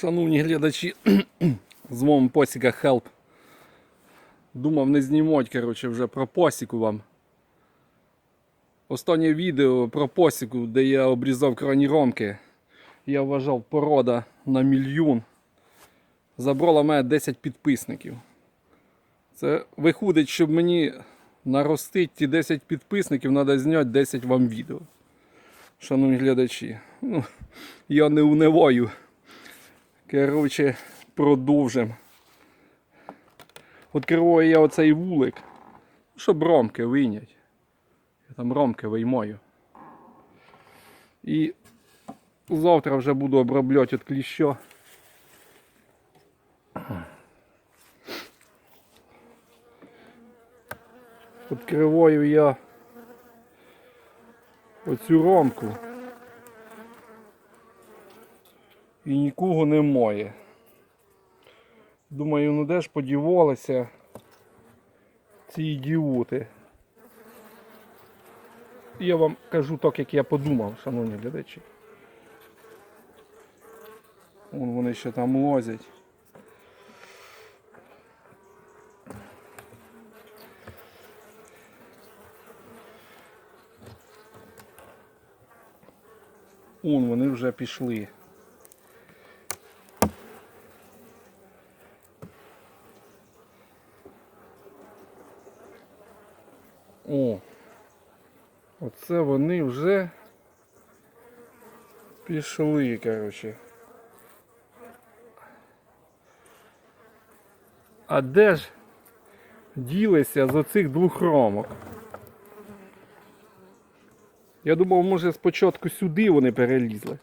Шановні глядачі, з вами Посіка Хелп. Думав не знімати, коротше, вже про посіку вам. Останнє відео про посіку, де я обрізав крайні ромки. Я вважав порода на мільйон. Забрала мене 10 підписників. Це виходить, щоб мені наростити ті 10 підписників, треба зняти 10 вам відео. Шановні глядачі, ну, я не униваю. Коротше, продовжимо. Відкриваю я оцей вулик, щоб ромки вийнять. Я там ромки виймаю. І завтра вже буду обробляти від кліща. Відкриваю я оцю ромку. І нікого немає. Думаю, ну де ж подівалися ці ідіоти. Я вам кажу так, як я подумав, шановні глядачі. Вон вони ще там лозять. Он вони вже пішли. О, оце вони вже пішли, коротше. А де ж ділися з оцих двох ромок? Я думав, може спочатку сюди вони перелізли.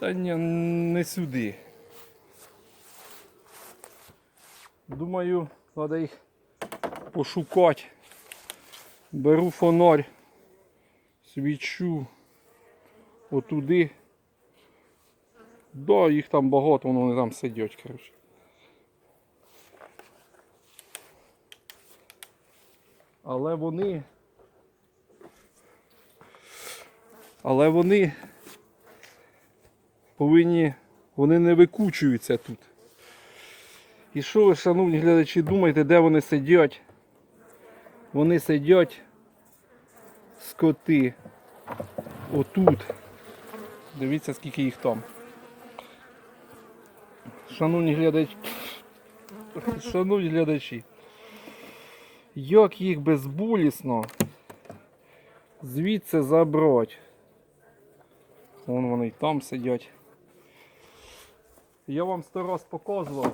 Та ні, не сюди. Думаю, треба їх пошукати. Беру фонарь, свічу отуди. Да, їх там багато, воно вони там сидять, коротше. Але вони. Але вони повинні, вони не викучуються тут. І що ви, шановні глядачі, думаєте, де вони сидять? Вони сидять скоти. Отут. Дивіться, скільки їх там. Шановні глядачі. Шановні глядачі. Як їх безболісно звідси забрати. Вон вони і там сидять. Я вам сто раз показував.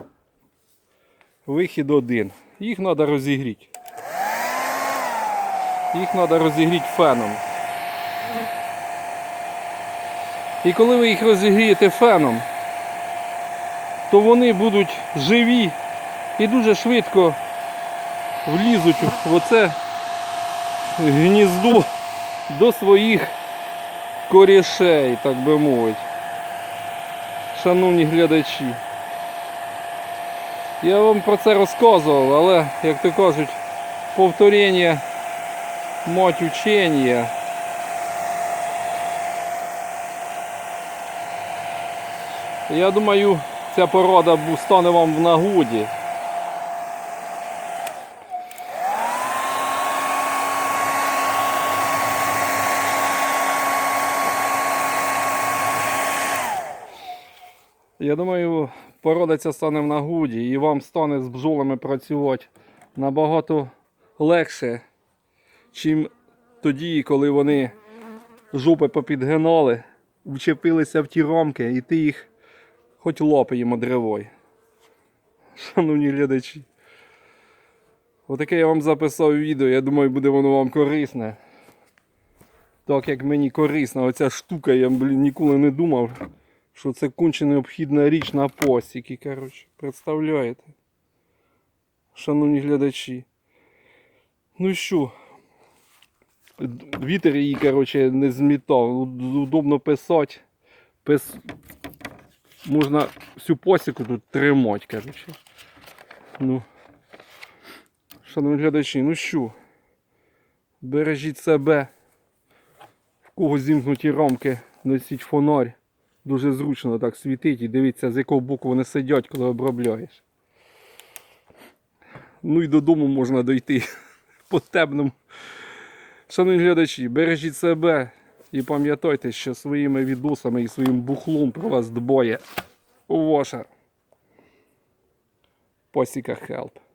Вихід один. Їх треба розігріти. Їх треба розігріти феном. І коли ви їх розігрієте феном, то вони будуть живі і дуже швидко влізуть в оце гніздо до своїх корішей, так би мовити. Шановні глядачі. Я вам про це розказував, але, як то кажуть, повторення мать учення. Я думаю, ця порода стане вам в нагоді. Я думаю, порода ця стане в нагоді і вам стане з бджолами працювати набагато легше, чим тоді, коли вони жопи попідгинали, вчепилися в ті рамки і ти їх хоч лопаємо дривой. Шановні глядачі. Отаке я вам записав відео, я думаю, буде воно вам корисне. Так як мені корисна оця штука, я блін, ніколи не думав, що це конче необхідна річ на посіки, коротше. Представляєте? Шановні глядачі. Ну що? Вітер її, коротше, не змітав. Удобно писати. Пис... можна всю посіку тут тримати, коротше. Ну, шановні глядачі, ну що, бережіть себе. В кого зімкнуті рамки, носіть фонарь. Дуже зручно так світить і дивіться, з якого боку вони сидять, коли обробляєш. Ну і додому можна дойти по темному. Шановні глядачі, бережіть себе і пам'ятайте, що своїми відосами і своїм бухлом про вас дбає ваша посіка Хелп.